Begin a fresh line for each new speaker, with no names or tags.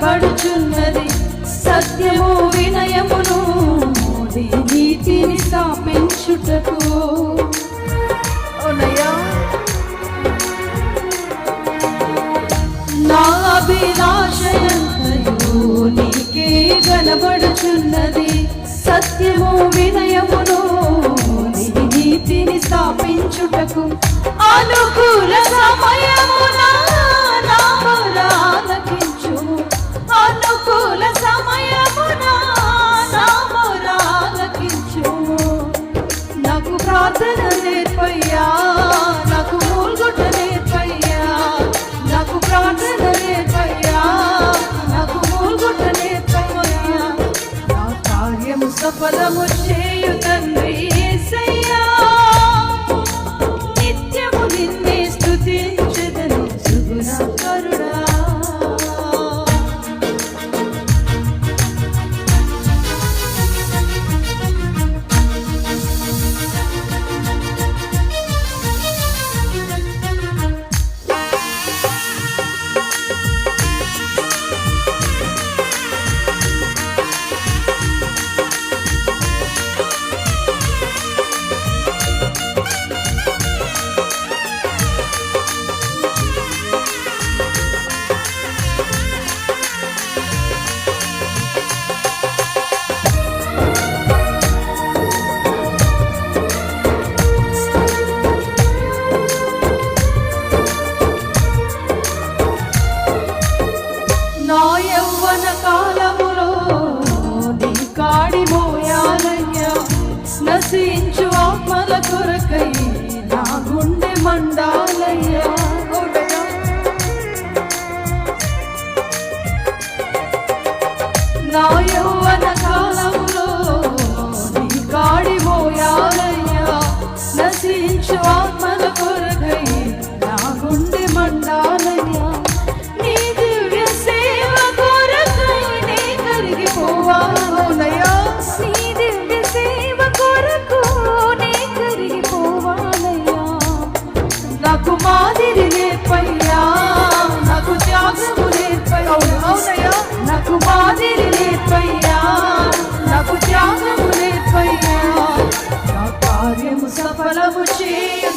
నిలబడుచున్నది సత్యము వినయమును. మోదీ నీతిని స్థాపించుటకు నా అభిలాషయంతయు నీకే కనబడుచున్నది సత్యము వినయమును. నీతిని స్థాపించుటకు అనుకూల సమయం ఫలము చేయు తండ్రి కొరకై నా గుండె మండ falava de